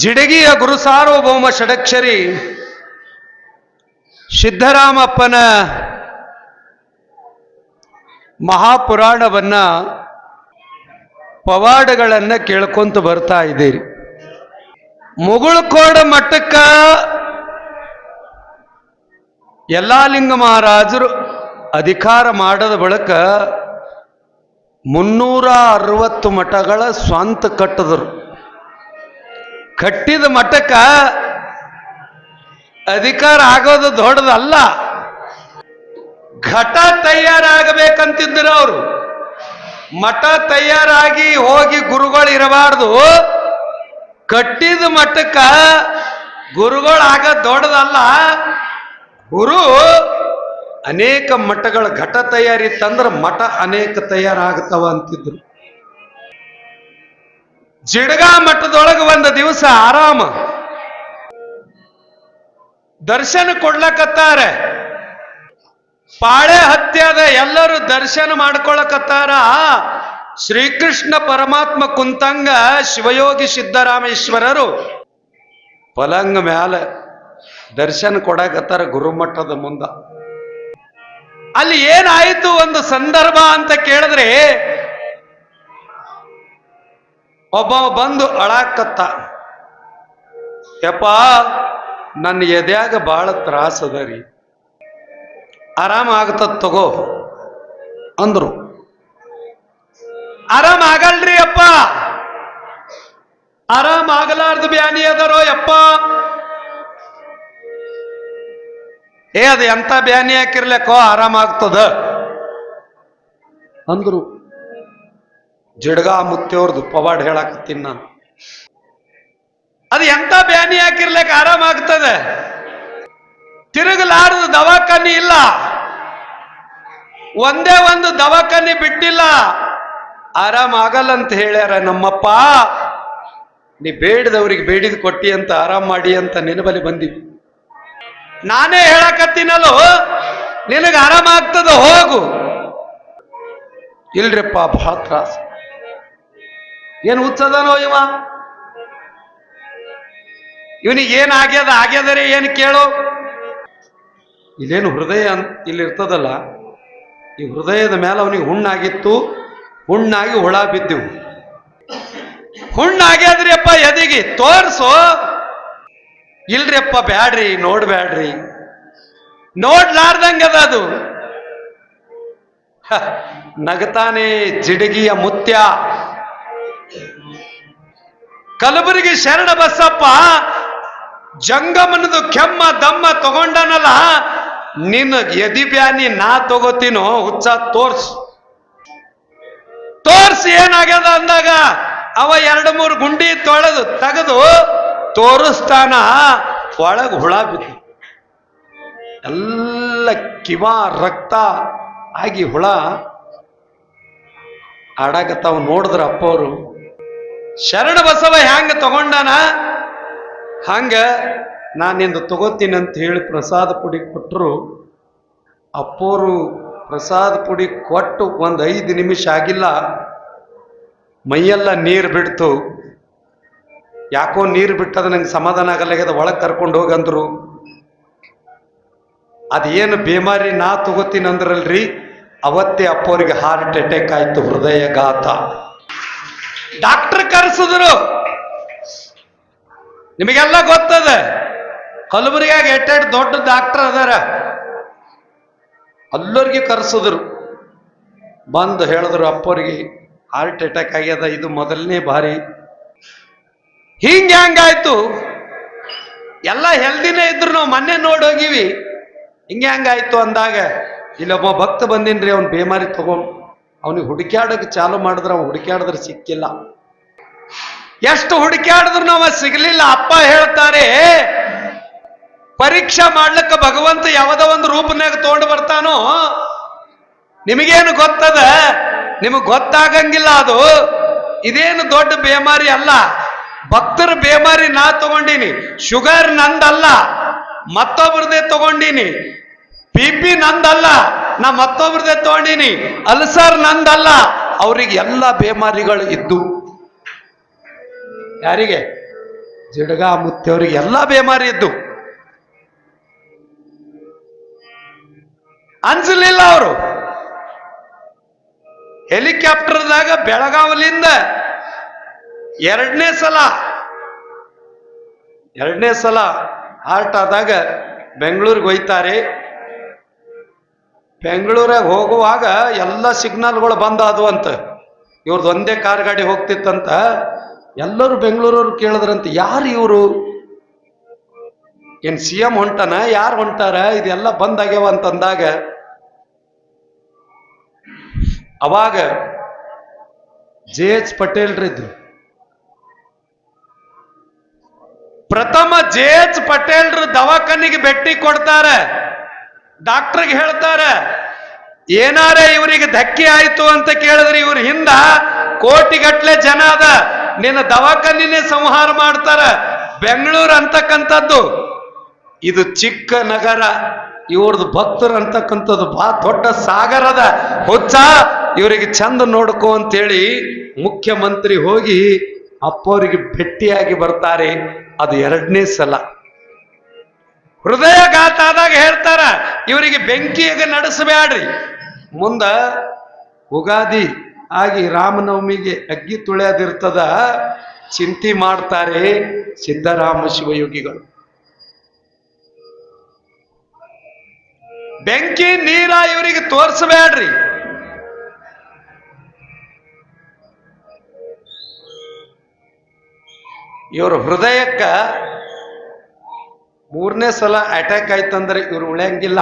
ಜಿಡಗಿಯ ಗುರುಸಾರ್ವಭೌಮ ಷಡಕ್ಷರಿ ಸಿದ್ದರಾಮಪ್ಪನ ಮಹಾಪುರಾಣವನ್ನ ಪವಾಡಗಳನ್ನ ಕೇಳ್ಕೊಂತ ಬರ್ತಾ ಇದ್ದೀರಿ. ಮುಗುಳ್ಕೋಡ ಮಠಕ್ಕ ಯಲ್ಲಾಲಿಂಗ ಮಹಾರಾಜರು ಅಧಿಕಾರ ಮಾಡದ ಬಳಿಕ ಮುನ್ನೂರ ಅರವತ್ತು ಮಠಗಳ ಸ್ವಂತ ಕಟ್ಟಿದರು. ಕಟ್ಟಿದ ಮಠಕ್ಕ ಅಧಿಕಾರ ಆಗೋದು ದೊಡ್ಡದಲ್ಲ. ಘಟ ತಯಾರಾಗಬೇಕಂತಿದ್ರು ಅವರು. ಮಠ ತಯಾರಾಗಿ ಹೋಗಿ ಗುರುಗಳು ಇರಬಾರ್ದು. ಕಟ್ಟಿದ ಮಠಕ್ಕ ಗುರುಗಳಾಗ ದೊಡ್ಡದಲ್ಲ. ಗುರು, ಅನೇಕ ಮಠಗಳ ಘಟ ತಯಾರಿತ್ತಂದ್ರೆ ಮಠ ಅನೇಕ ತಯಾರಾಗ್ತಾವ ಅಂತಿದ್ರು ಜಿಡ್ಗಾ ಮಠದೊಳಗೆ ಒಂದು ದಿವಸ ಆರಾಮ. ದರ್ಶನ ಕೊಡ್ಲಕತ್ತಾರೆ. ಪಾಳೆ ಹತ್ಯದ ಎಲ್ಲರೂ ದರ್ಶನ ಮಾಡ್ಕೊಳಕತ್ತಾರ. ಶ್ರೀಕೃಷ್ಣ ಪರಮಾತ್ಮ ಕುಂತಂಗ ಶಿವಯೋಗಿ ಸಿದ್ದರಾಮೇಶ್ವರರು ಪಲಂಗ ಮ್ಯಾಲೆ ದರ್ಶನ ಕೊಡಕತ್ತಾರ ಗುರುಮಠದ ಮುಂದ. ಅಲ್ಲಿ ಏನಾಯಿತು ಒಂದು ಸಂದರ್ಭ ಅಂತ ಕೇಳಿದ್ರೆ ಒಬ್ಬ ಬಂದು ಅಳಾಕತ್ತ. ಯಪ್ಪ, ನನ್ನ ಎದ್ಯಾಗ ಬಹಳ ತ್ರಾಸ ಅದ ರೀ. ಆರಾಮ ತಗೋ, ಅಂದ್ರು. ಆರಾಮ ಆಗಲ್ರಿ ಅಪ್ಪ ಆರಾಮ ಆಗಲಾರ್ದು ಬ್ಯಾನಿ ಅದರೋ ಯಪ್ಪ. ಏ, ಅದು ಎಂತ ಬ್ಯಾನಿ ಹಾಕಿರ್ಲಕ್ಕೋ, ಆರಾಮ ಆಗ್ತದ. ಅಂದ್ರು. ಜಿಡ್ಗಾ ಮುತ್ತಿಯವ್ರದ್ದು ಪವಾಡ್ ಹೇಳಾಕತ್ತೀನಿ ನಾನು. ಅದು ಎಂತ ಬ್ಯಾನಿ ಹಾಕಿರ್ಲಿಕ್ಕೆ ಆರಾಮ ಆಗ್ತದೆ? ತಿರುಗಲಾರದ ದವಾಖಾನಿ ಇಲ್ಲ. ಒಂದೇ ಒಂದು ದವಾಖಾನಿ ಬಿಟ್ಟಿಲ್ಲ. ಆರಾಮ ಆಗಲ್ಲ ಅಂತ ಹೇಳ್ಯಾರ, ನಮ್ಮಪ್ಪ, ನೀ ಬೇಡದವ್ರಿಗೆ ಬೇಡಿದ ಕೊಟ್ಟಿ ಅಂತ, ಆರಾಮ್ ಮಾಡಿ ಅಂತ ನಿನ್ನ ಬಳಿ ಬಂದಿವಿ ನಾನೇ ಹೇಳಕತ್ತೀನಲ್ಲೋ, ನಿನಗೆ ಆರಾಮ ಆಗ್ತದ ಹೋಗು. ಇಲ್ರಿಪ್ಪ, ಬಹಳ ತ್ರಾಸ. ಏನು ಹುಚ್ಚದನೋ ಇವ? ಇವನಿಗೆ ಏನ್ ಆಗ್ಯದ, ಆಗ್ಯದರೆ ಏನು ಕೇಳು. ಇಲ್ಲೇನು ಹೃದಯ ಇಲ್ಲಿ ಇರ್ತದಲ್ಲ, ಈ ಹೃದಯದ ಮೇಲೆ ಅವನಿಗೆ ಹುಣ್ಣಾಗಿತ್ತು, ಹುಣ್ಣಾಗಿ ಹುಳ ಬಿದ್ದೆವು. ಹುಣ್ಣಾಗ್ಯದ್ರಿ ಅಪ್ಪ ಎದಿಗೆ, ತೋರ್ಸು. ಇಲ್ರಿಯಪ್ಪ ಬ್ಯಾಡ್ರಿ, ನೋಡ್ಬ್ಯಾಡ್ರಿ. ನೋಡ್ಲಾರ್ದಂಗದ ಅದು. ನಗತಾನೆ ಜಿಡಗಿಯ ಮುತ್ಯ. ಕಲಬುರಗಿ ಶರಣ ಬಸಪ್ಪ ಜಂಗಮನದು ಕೆಮ್ಮ ದಮ್ಮ ತಗೊಂಡನಲ್ಲ, ನಿನ್ನ ಎದಿ ಬ್ಯಾನಿ ನಾ ತಗೋತೀನೋ ಹುಚ್ಚ, ತೋರ್ಸ್. ತೋರ್ಸ್ ಏನಾಗ್ಯದ ಅಂದಾಗ, ಅವ ಎರಡು ಮೂರು ಗುಂಡಿ ತೊಳೆದು ತೆಗೆದು ತೋರಿಸ್ತಾನ, ಒಳಗೆ ಹುಳ ಬಿದ್ದು ಎಲ್ಲ ಕಿವ ರಕ್ತ ಆಗಿ ಹುಳ ಆಡಾಕತ್ತಾವ ನೋಡಿದ್ರ ಅಪ್ಪವರು ಶರಣ ಬಸವ ಹ್ಯಾಂಗ ತಗೊಂಡಾನ? ಹಂಗ ನಾನಿಂದು ತಗೋತೀನಿ ಅಂತ ಹೇಳಿ ಪ್ರಸಾದ ಪುಡಿ ಕೊಟ್ಟರು ಅಪ್ಪೋರು ಪ್ರಸಾದ ಪುಡಿ ಕೊಟ್ಟು ಒಂದು ಐದು ನಿಮಿಷ ಆಗಿಲ್ಲ. ಮೈಯೆಲ್ಲ ನೀರು ಬಿಡ್ತು. ಯಾಕೋ ನೀರು ಬಿಟ್ಟದ ನಂಗೆ ಸಮಾಧಾನ ಆಗಲ್ಲಾಗ್ಯದ ಒಳಗೆ ಕರ್ಕೊಂಡು ಹೋಗಂದ್ರು ಅದೇನು ಬೇಮಾರಿ ನಾ ತಗೋತೀನಿ ಅಂದ್ರಲ್ರಿ? ಅವತ್ತೇ ಅಪ್ಪೋರಿಗೆ ಹಾರ್ಟ್ ಅಟ್ಯಾಕ್ ಆಯಿತು, ಹೃದಯಘಾತ. ಡಾಕ್ಟರ್ ಕರೆಸಿದ್ರು. ನಿಮಗೆಲ್ಲ ಗೊತ್ತದ? ಕಲಬುರಗಿಯಾಗ ಎಟ್ಟೆಡ್ ದೊಡ್ಡ ಡಾಕ್ಟರ್ ಅದಾರ. ಅಲ್ಲರಿಗೆ ಕರೆಸಿದ್ರು. ಬಂದು ಹೇಳಿದ್ರು, ಅಪ್ಪರಿಗೆ ಹಾರ್ಟ್ ಅಟ್ಯಾಕ್ ಆಗ್ಯದ, ಇದು ಮೊದಲನೇ ಬಾರಿ. ಹಿಂಗ ಹೆಂಗಾಯ್ತು ಎಲ್ಲ ಹೆಲ್ದಿನೇ ಇದ್ರು, ನಾವು ಮೊನ್ನೆ ನೋಡೋಗಿವಿ ಹಿಂಗೆ ಹೆಂಗಾಯ್ತು ಅಂದಾಗ, ಇಲ್ಲೊಬ್ಬ ಭಕ್ತ ಬಂದಿನ್ರಿ, ಅವ್ನು ಬೇಮಾರಿ ತಗೊಂಡ್ ಅವನಿಗೆ ಹುಡುಕ್ಯಾಡಕ್ಕೆ ಚಾಲು ಮಾಡಿದ್ರೆ ಅವ್ನು ಹುಡುಕ್ಯಾಡಿದ್ರೆ ಸಿಕ್ಕಿಲ್ಲ. ಎಷ್ಟು ಹುಡುಕ್ಯಾಡಿದ್ರು ನಾವ ಸಿಗಲಿಲ್ಲ. ಅಪ್ಪ ಹೇಳ್ತಾರೆ, ಪರೀಕ್ಷೆ ಮಾಡ್ಲಿಕ್ಕೆ ಭಗವಂತ ಯಾವುದೋ ಒಂದು ರೂಪನಾಗ ತಗೊಂಡು ಬರ್ತಾನೋ, ನಿಮಗೇನು ಗೊತ್ತದ? ನಿಮಗೆ ಗೊತ್ತಾಗಂಗಿಲ್ಲ ಅದು. ಇದೇನು ದೊಡ್ಡ ಬೇಮಾರಿ ಅಲ್ಲ. ಭಕ್ತರ ಬೇಮಾರಿ ನಾ ತಗೊಂಡೀನಿ. ಶುಗರ್ ನಂದಲ್ಲ. ಮತ್ತೊಬ್ರದೇ ತಗೊಂಡೀನಿ. ಬಿ ಪಿ ನಂದಲ್ಲ. ನಾ ಮತ್ತೊಬ್ರದೇ ತಗೊಂಡೀನಿ. ಅಲ್ಸರ್ ನಂದಲ್ಲ. ಅವ್ರಿಗೆ ಎಲ್ಲ ಬೇಮಾರಿಗಳು ಇದ್ದು. ಯಾರಿಗೆ? ಜಿಡಗ ಮುತ್ತವ್ರಿಗೆ ಎಲ್ಲ ಬೇಮಾರಿ ಇದ್ದು. ಅನ್ಸಲಿಲ್ಲ ಅವರು. ಹೆಲಿಕಾಪ್ಟರ್ದಾಗ ಬೆಳಗಾವಲಿಂದ ಎರಡನೇ ಸಲ ಎರಡನೇ ಸಲ ಹಾರ್ಟ್ ಆದಾಗ ಬೆಂಗಳೂರಿಗೆ ಒಯ್ತಾರೆ ಬೆಂಗಳೂರಾಗ ಹೋಗುವಾಗ ಎಲ್ಲ ಸಿಗ್ನಲ್ಗಳು ಬಂದ ಅದು ಅಂತ. ಇವ್ರದ್ದು ಒಂದೇ ಕಾರ್ ಗಾಡಿ ಹೋಗ್ತಿತ್ತಂತ ಎಲ್ಲರೂ ಬೆಂಗಳೂರವ್ರು ಕೇಳಿದ್ರಂತ, ಯಾರು ಇವರು? ಏನು ಸಿ ಎಂ ಹೊಂಟನ? ಯಾರು ಹೊಂಟಾರ? ಇದೆಲ್ಲ ಬಂದಾಗ್ಯಾವ ಅಂತಂದಾಗ ಅವಾಗ ಜೆ ಎಚ್ ಪಟೇಲ್ರಿದ್ರು. ಪ್ರಥಮ ಜೆ ಎಚ್ ಪಟೇಲ್ರು ದವಾಖಾನಿಗೆ ಭೇಟಿ ಕೊಡ್ತಾರೆ. ಡಾಕ್ಟರ್ಗೆ ಹೇಳ್ತಾರೆ, ಏನಾರ ಇವರಿಗೆ ಧಕ್ಕೆ ಆಯ್ತು ಅಂತ ಕೇಳಿದ್ರೆ ಇವ್ರ ಹಿಂದ ಕೋಟಿಗಟ್ಲೆ ಜನ ಅದ. ನಿನ್ನ ದವಾಖಾನಿನೇ ಸಂಹಾರ ಮಾಡ್ತಾರ. ಬೆಂಗಳೂರು ಅಂತಕ್ಕಂಥದ್ದು, ಇದು ಚಿಕ್ಕ ನಗರ. ಇವ್ರದ್ದು ಭಕ್ತರು ಅಂತಕ್ಕಂಥದ್ದು ಬಾ, ದೊಡ್ಡ ಸಾಗರದ ಹುಚ್ಚ, ಇವರಿಗೆ ಚಂದ ನೋಡ್ಕೋ ಅಂತೇಳಿ ಮುಖ್ಯಮಂತ್ರಿ ಹೋಗಿ ಅಪ್ಪವರಿಗೆ ಭೇಟಿಯಾಗಿ ಬರ್ತಾರೆ. ಅದು ಎರಡನೇ ಸಲ. ಹೃದಯಘಾತ ಆದಾಗ ಹೇಳ್ತಾರ, ಇವರಿಗೆ ಬೆಂಕಿಯಾಗ ನಡೆಸಬೇಡ್ರಿ. ಮುಂದ ಉಗಾದಿ ಆಗಿ ರಾಮನವಮಿಗೆ ಅಗ್ಗಿ ತುಳಿಯದಿರ್ತದ, ಚಿಂತಿ ಮಾಡ್ತಾರೆ ಸಿದ್ದರಾಮ ಶಿವಯೋಗಿಗಳು. ಬೆಂಕಿ ನೀರ ಇವರಿಗೆ ತೋರಿಸಬೇಡ್ರಿ. ಇವ್ರ ಹೃದಯಕ್ಕ ಮೂರನೇ ಸಲ ಅಟ್ಯಾಕ್ ಆಯ್ತಂದ್ರೆ ಇವ್ರು ಉಳಿಯಂಗಿಲ್ಲ.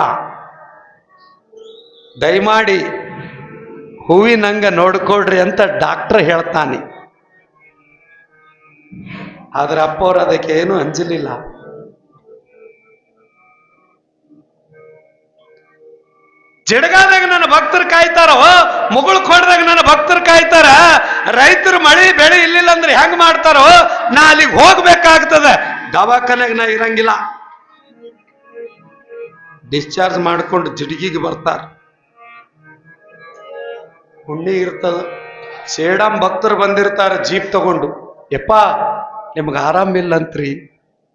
ದಯಮಾಡಿ ಹೂವಿನಂಗ ನೋಡ್ಕೊಳ್ರಿ ಅಂತ ಡಾಕ್ಟರ್ ಹೇಳ್ತಾನೆ. ಆದ್ರೆ ಅಪ್ಪವ್ರು ಅದಕ್ಕೆ ಏನು ಅಂಜಲಿಲ್ಲ. ಜಿಡಗಾದಾಗ ನನ್ನ ಭಕ್ತರು ಕಾಯ್ತಾರೋ? ಮುಗುಳ್ ಕೊಡ್ದಾಗ ನನ್ನ ಭಕ್ತರು ಕಾಯ್ತಾರ? ರೈತರು ಮಳಿ ಬೆಳೆ ಇಲ್ಲಿಲ್ಲ ಅಂದ್ರೆ ಹೆಂಗ್ ಮಾಡ್ತಾರೋ? ನಾ ಅಲ್ಲಿಗೆ ಹೋಗ್ಬೇಕಾಗ್ತದೆ. ದವಾಖಾನೆಗೆ ನಾ ಇರಂಗಿಲ್ಲ. ಡಿಸ್ಚಾರ್ಜ್ ಮಾಡ್ಕೊಂಡು ಜಿಡ್ಗಿಗೆ ಬರ್ತಾರ. ಹುಣ್ಣಿ ಇರ್ತದ. ಸೇಡಂ ಭಕ್ತರು ಬಂದಿರ್ತಾರೆ, ಜೀಪ್ ತಗೊಂಡು. ಯಪ್ಪ ನಿಮ್ಗೆ ಆರಾಮಿಲ್ಲಂತ್ರಿ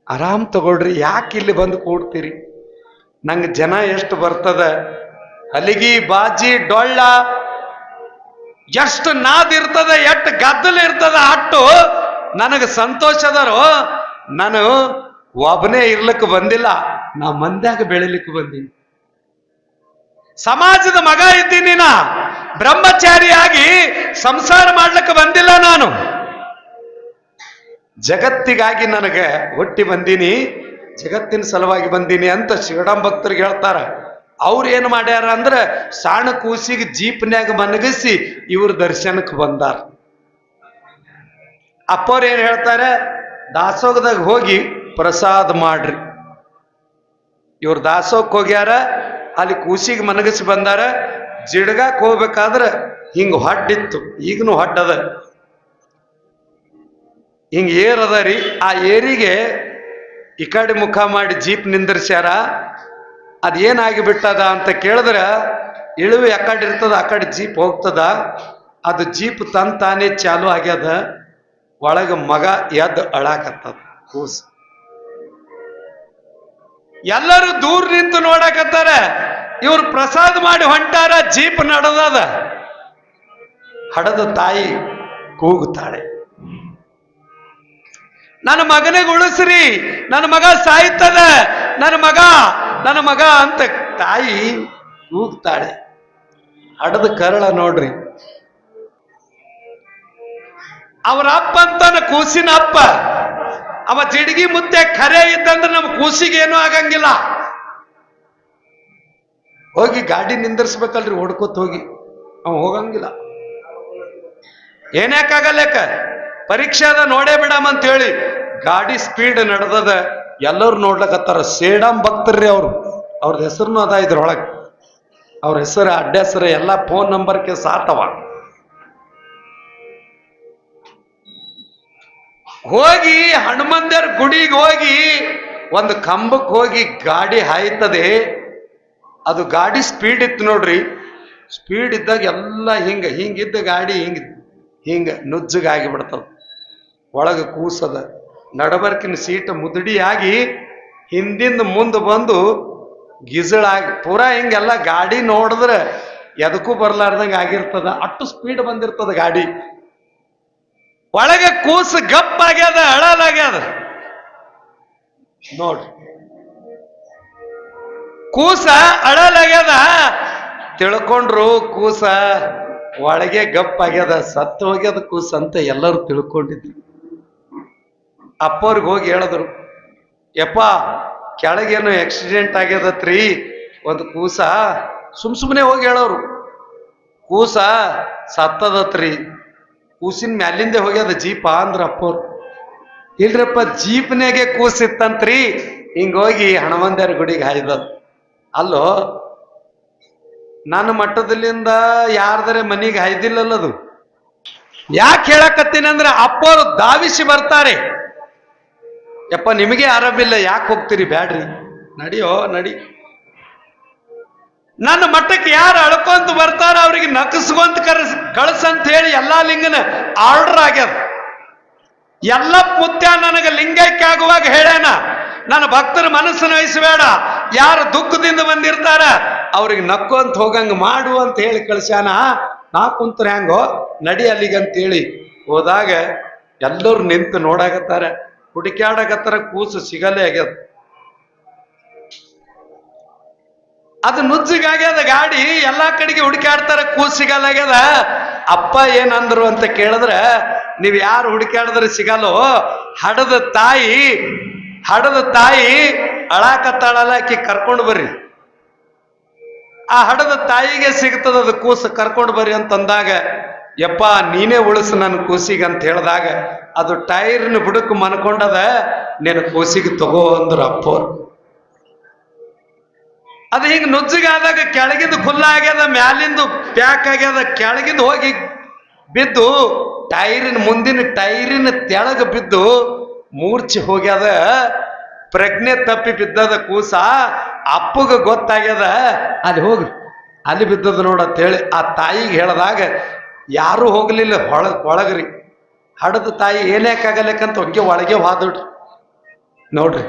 ಆರಾಮ್ ತಗೊಳ್ರಿ, ಯಾಕೆ ಇಲ್ಲಿ ಬಂದು ಕೂಡ್ತೀರಿ? ನಂಗೆ ಜನ ಎಷ್ಟು ಬರ್ತದ? ಹಲಗಿ ಬಾಜಿ, ಡೊಳ್ಳ, ಎಷ್ಟು ನಾದ್ ಇರ್ತದ, ಎಷ್ಟು ಗದ್ದಲ ಇರ್ತದ ಅಟ್ಟು ನನಗೆ ಸಂತೋಷದರು, ನಾನು ಒಬ್ಬನೇ ಇರ್ಲಿಕ್ಕೆ ಬಂದಿಲ್ಲ, ನಾ ಮಂದ್ಯಾಗ ಬೆಳಿಲಿಕ್ಕೆ ಬಂದೀನಿ. ಸಮಾಜದ ಮಗ ಇದ್ದೀನಿ ನಾ, ಬ್ರಹ್ಮಚಾರಿಯಾಗಿ ಸಂಸಾರ ಮಾಡ್ಲಿಕ್ಕೆ ಬಂದಿಲ್ಲ ನಾನು. ಜಗತ್ತಿಗಾಗಿ ನನಗೆ ಹೊಟ್ಟಿ ಬಂದೀನಿ, ಜಗತ್ತಿನ ಸಲುವಾಗಿ ಬಂದೀನಿ ಅಂತ ಶಿವಡಂ ಭಕ್ತರಿಗೆ ಹೇಳ್ತಾರ. ಅವ್ರು ಏನು ಮಾಡ್ಯಾರ ಅಂದ್ರೆ ಸಾಣ ಕೂಸಿಗೆ ಜೀಪ್ನ್ಯಾಗ ಮನಗಿಸಿ ಇವ್ರ ದರ್ಶನಕ್ಕೆ ಬಂದಾರ. ಅಪ್ಪವ್ರು ಏನು ಹೇಳ್ತಾರೆ ದಾಸೋಗದಾಗ ಹೋಗಿ ಪ್ರಸಾದ ಮಾಡ್ರಿ. ಇವ್ರ ದಾಸೋಕ್ ಹೋಗ್ಯಾರ, ಅಲ್ಲಿ ಕೂಸಿಗೆ ಮನಗಿಸಿ ಬಂದಾರ, ಜಿಡ್ಗಾಕ್ ಹೋಗ್ಬೇಕಾದ್ರೆ ಹಿಂಗ ಹೊಡ್ಡಿತ್ತು. ಈಗನು ಹೊಡ್ಡದ. ಹಿಂಗ ಏರದ ರೀ ಆ ಏರಿಗೆ ಈ ಕಡೆ ಮುಖ ಮಾಡಿ ಜೀಪ್ ನಿಂದಿರ್ಸ್ಯಾರ. ಅದೇನಾಗಿ ಬಿಟ್ಟದ ಅಂತ ಕೇಳಿದ್ರೆ, ಇಳುವೆ ಯಾಕಡೆ ಇರ್ತದ, ಆ ಕಡೆ ಜೀಪ್ ಹೋಗ್ತದ. ಅದು ಜೀಪ್ ತಂತಾನೆ ತಾನೇ ಚಾಲು ಆಗ್ಯದ. ಒಳಗೆ ಮಗ ಎದ್ದು ಅಳಾಕತ್ತದ ಕೂಸ್. ಎಲ್ಲರೂ ದೂರ ನಿಂತು ನೋಡಕತ್ತಾರ. ಇವ್ರು ಪ್ರಸಾದ ಮಾಡಿ ಹೊಂಟಾರ, ಜೀಪ್ ನಡೆದದ. ಹಡದ ತಾಯಿ ಕೂಗುತ್ತಾಳೆ. ನನ್ನ ಮಗನಿಗೆ ಉಳಿಸ್ರಿ, ನನ್ನ ಮಗ ಸಾಯ್ತದ, ನನ್ನ ಮಗ ನನ್ನ ಮಗ ಅಂತ ತಾಯಿ ಕೂಗ್ತಾಳೆ. ಹಡದ ಕರಳ ನೋಡ್ರಿ. ಅವರ ಅಪ್ಪ ಅಂತಾನ ಕೂಸಿನ ಅಪ್ಪ. ಅವ ಜಿಡಗಿ ಮುತ್ತೆ ಖರೆ ಇದ್ದಂದ್ರೆ ನಮ್ಮ ಕೂಸಿಗೆ ಏನೂ ಆಗಂಗಿಲ್ಲ. ಹೋಗಿ ಗಾಡಿ ನಿಂದಿರ್ಸ್ಬೇಕಲ್ರಿ ಹೊಡ್ಕೋತ ಹೋಗಿ. ಅವ ಹೋಗಂಗಿಲ್ಲ. ಏನ್ಯಾಕಾಗಲ್ಲೇಕ ಪರೀಕ್ಷೆ ಅದ, ನೋಡೇ ಬಿಡಮ್ ಅಂತ ಹೇಳಿ ಗಾಡಿ ಸ್ಪೀಡ್ ನಡೆದದ, ಎಲ್ಲರೂ ನೋಡ್ಲಕತ್ತಾರ. ಸೇಡಂ ಭಕ್ತರ್ರಿ ಅವ್ರು. ಅವ್ರದ್ದು ಹೆಸರುನು ಅದ ಇದ್ರೊಳಗೆ ಅವ್ರ ಹೆಸರು ಅಡ್ಡ ಹೆಸರು ಎಲ್ಲ ಫೋನ್ ನಂಬರ್ಗೆ ಸಾತವ ಹೋಗಿ ಹನುಮಂದರ ಗುಡಿಗೆ ಹೋಗಿ ಒಂದು ಕಂಬಕ್ಕೆ ಹೋಗಿ ಗಾಡಿ ಹಾಯ್ತದೆ. ಅದು ಗಾಡಿ ಸ್ಪೀಡ್ ಇತ್ತು ನೋಡ್ರಿ. ಸ್ಪೀಡ್ ಇದ್ದಾಗ ಎಲ್ಲ ಹಿಂಗ, ಹಿಂಗಿದ್ದ ಗಾಡಿ ಹಿಂಗ ಹಿಂಗ ನುಜ್ಜಗಾಗಿ ಬಿಡ್ತದ ಒಳಗೆ ಕೂಸದ. ನಡಬರ್ಕಿನ ಸೀಟ್ ಮುದುಡಿಯಾಗಿ ಹಿಂದಿಂದ ಮುಂದೆ ಬಂದು ಗಿಜಳಾಗಿ ಪೂರಾ ಹಿಂಗೆಲ್ಲ ಗಾಡಿ ನೋಡಿದ್ರೆ ಎದಕ್ಕೂ ಬರ್ಲಾರ್ದಂಗೆ ಆಗಿರ್ತದ. ಅಷ್ಟು ಸ್ಪೀಡ್ ಬಂದಿರ್ತದ ಗಾಡಿ. ಒಳಗೆ ಕೂಸು ಗಪ್ಪಾಗ್ಯದ ಅಳಲಾಗ್ಯದ ನೋಡ್ರಿ. ಕೂಸ ಅಳಲಾಗ್ಯದ ತಿಳ್ಕೊಂಡ್ರು ಕೂಸ ಒಳಗೆ ಗಪ್ಪಾಗ್ಯದ ಸತ್ತು ಹೋಗ್ಯದ ಕೂಸ ಅಂತ ಎಲ್ಲರೂ ತಿಳ್ಕೊಂಡಿದ್ರು. ಅಪ್ಪವ್ರಿಗೆ ಹೋಗಿ ಹೇಳಿದ್ರು, ಯಪ್ಪ, ಕೆಳಗೇನು ಆಕ್ಸಿಡೆಂಟ್ ಆಗ್ಯದತ್ರಿ? ಒಂದು ಕೂಸ ಸುಮ್ ಸುಮ್ಮನೆ ಹೋಗಿ ಹೇಳೋರು, ಕೂಸ ಸತ್ತದತ್ರಿ. ಕೂಸಿನ ಮ್ಯಾಲಿಂದೆ ಹೋಗ್ಯದ ಜೀಪ ಅಂದ್ರ ಅಪ್ಪೋರ್. ಇಲ್ರಪ್ಪ ಜೀಪ್ನಾಗೆ ಕೂಸಿತ್ತಂತ್ರಿ ಹಿಂಗೋಗಿ ಹಣವಂದ್ಯಾರ ಗುಡಿಗೆ ಹಾಯ್ದದ್. ಅಲ್ಲೋ, ನನ್ನ ಮಟ್ಟದಲ್ಲಿಂದ ಯಾರ್ದರೆ ಮನೆಗೆ ಹಾಯ್ದಿಲ್ಲಲ್ಲದು ಯಾಕೆ ಹೇಳಕತ್ತೀನಂದ್ರೆ ಅಪ್ಪೋರು ಧಾವಿಸಿ ಬರ್ತಾರೆ. ಯಪ್ಪ, ನಿಮಗೆ ಆರಾಮಿಲ್ಲ ಯಾಕೆ ಹೋಗ್ತೀರಿ ಬ್ಯಾಡ್ರಿ. ನಡಿಯೋ, ನಡಿ. ನನ್ನ ಮಟ್ಟಕ್ಕೆ ಯಾರು ಅಳ್ಕೊಂತ ಬರ್ತಾರ ಅವ್ರಿಗೆ ನಕಸ್ಕೊಂತ ಕರೆಸ್ ಹೇಳಿ ಎಲ್ಲಾ ಲಿಂಗನ ಆರ್ಡರ್ ಆಗ್ಯದ. ಎಲ್ಲ ಮುತ್ಯ ನನಗೆ ಲಿಂಗೈಕ್ಯ ಆಗುವಾಗ ಹೇಳೇನ ನನ್ನ ಭಕ್ತರ ಮನಸ್ಸನ್ನು ವಹಿಸಬೇಡ, ಯಾರು ದುಃಖದಿಂದ ಬಂದಿರ್ತಾರ, ಅವ್ರಿಗೆ ನಕ್ಕೊಂತ ಹೋಗಂಗ ಮಾಡು ಅಂತ ಹೇಳಿ ಕಳಿಸ್ಯಾನ. ನಾ ಕುಂತ್ರ ಹೆಂಗೋ ನಡಿ ಅಲ್ಲಿಗಂತೇಳಿ ಹೋದಾಗ ಎಲ್ಲರೂ ನಿಂತು ನೋಡಾಕತ್ತಾರ. ಹುಡುಕ್ಯಾಡಕತ್ತಾರ, ಕೂಸು ಸಿಗಲೇ ಆಗ್ಯದ. ಅದು ನುಜ್ಜಿಗಾಗ್ಯದ ಗಾಡಿ, ಎಲ್ಲಾ ಕಡೆಗೆ ಹುಡುಕಾಡ್ತಾರ ಸಿಗಲ್ಲ ಸಿಗಲ್ಲಾಗ್ಯದ ಅಪ್ಪ ಏನಂದ್ರು ಅಂತ ಕೇಳಿದ್ರೆ, ನೀವ್ ಯಾರು ಹುಡುಕಾಡಿದ್ರೆ ಸಿಗಲ್ಲೋ ಹಡದ ತಾಯಿ ಹಡದ ತಾಯಿ ಅಳಾಕತ್ತಾಳಲ್ಲ ಆಕಿ ಕರ್ಕೊಂಡು ಬರ್ರಿ. ಆ ಹಡದ ತಾಯಿಗೆ ಸಿಗ್ತದ ಅದು ಕೂಸು, ಕರ್ಕೊಂಡು ಬರ್ರಿ ಅಂತಂದಾಗ, ಯಪ್ಪ, ನೀನೇ ಉಳಿಸು ನನ್ನ ಕೂಸಿಗೆ ಅಂತ ಹೇಳಿದಾಗ, ಅದು ಟೈರ್ನ ಬುಡಕ್ ಮನ್ಕೊಂಡದ ನಿನ್ನ ಕೂಸಿಗೆ ತಗೋ ಅಂದ್ರು ಅಪ್ಪೋರು. ಅದು ಹಿಂಗ ನುಜ್ಜಿಗಾದಾಗ ಕೆಳಗಿಂದ ಖುಲ್ಲ ಆಗ್ಯದ, ಮ್ಯಾಲಿಂದು ಪ್ಯಾಕ್ ಆಗ್ಯದ, ಕೆಳಗಿಂದ ಹೋಗಿ ಬಿದ್ದು ಟೈರಿನ ಮುಂದಿನ ಟೈರಿನ ತೆಳಗ ಬಿದ್ದು ಮೂರ್ಛೆ ಹೋಗ್ಯದ, ಪ್ರಜ್ಞೆ ತಪ್ಪಿ ಬಿದ್ದದ ಕೂಸ ಅಪ್ಪಗ ಗೊತ್ತಾಗ್ಯದ, ಅಲ್ಲಿ ಹೋಗಿ, ಅಲ್ಲಿ ಬಿದ್ದದ ನೋಡ ಹೇಳಿ ಆ ತಾಯಿಗೆ ಹೇಳಿದಾಗ, ಯಾರೂ ಹೋಗಲಿಲ್ಲ, ಹೊಳ, ಒಳಗ್ರಿ. ಹಡದ ತಾಯಿ ಏನೇಕಾಗಲಿಕ್ಕಂತ ಹೊಂಗೆ ಒಳಗೆ ಹೋದ್ರಿ ನೋಡ್ರಿ.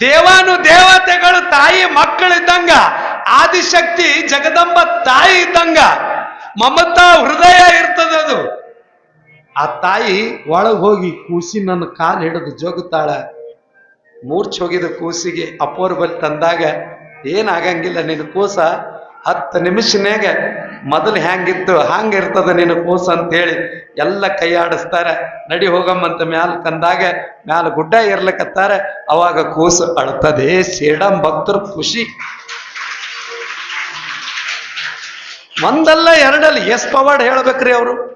ದೇವಾನು ದೇವತೆಗಳು ತಾಯಿ ಮಕ್ಕಳಿದ್ದಂಗ, ಆದಿಶಕ್ತಿ ಜಗದಂಬ ತಾಯಿ ಇದ್ದಂಗ, ಮಮತಾ ಹೃದಯ ಇರ್ತದ ಅದು ಆ ತಾಯಿ ಒಳಗೆ ಹೋಗಿ ಕೂಸಿ ನನ್ನ ಕಾಲು ಹಿಡಿದು ಜೋಗುತ್ತಾಳ. ಮೂರ್ಛೆ ಹೋಗಿದ ಕೂಸಿಗೆ ಅಪೋರ್ಬಲ್ ತಂದಾಗ, ಏನಾಗಂಗಿಲ್ಲ ನಿನ್ನ ಕೂಸ ಹತ್ತು ನಿಮಿಷನ್ಯಾಗ ಮೊದಲು ಹ್ಯಾಂಗಿತ್ತು ಹ್ಯಾಂಗ ಇರ್ತದೆ ನಿನ್ನ ಕೂಸು ಅಂತೇಳಿ ಎಲ್ಲ ಕೈ ಆಡಿಸ್ತಾರೆ ನಡಿ ಹೋಗಮ್ಮಂತ ಮ್ಯಾಲ ಕಂದಾಗ, ಮ್ಯಾಲ ಗುಡ್ಡ ಇರ್ಲಿಕ್ಕತ್ತಾರೆ ಅವಾಗ ಕೂಸು ಅಳ್ತದೆ, ಸೇಡಂ ಭಕ್ತರು ಖುಷಿ. ಒಂದಲ್ಲ ಎರಡಲ್ಲಿ ಎಸ್ ಪವಾಡ್ ಹೇಳ್ಬೇಕ್ರಿ ಅವರು.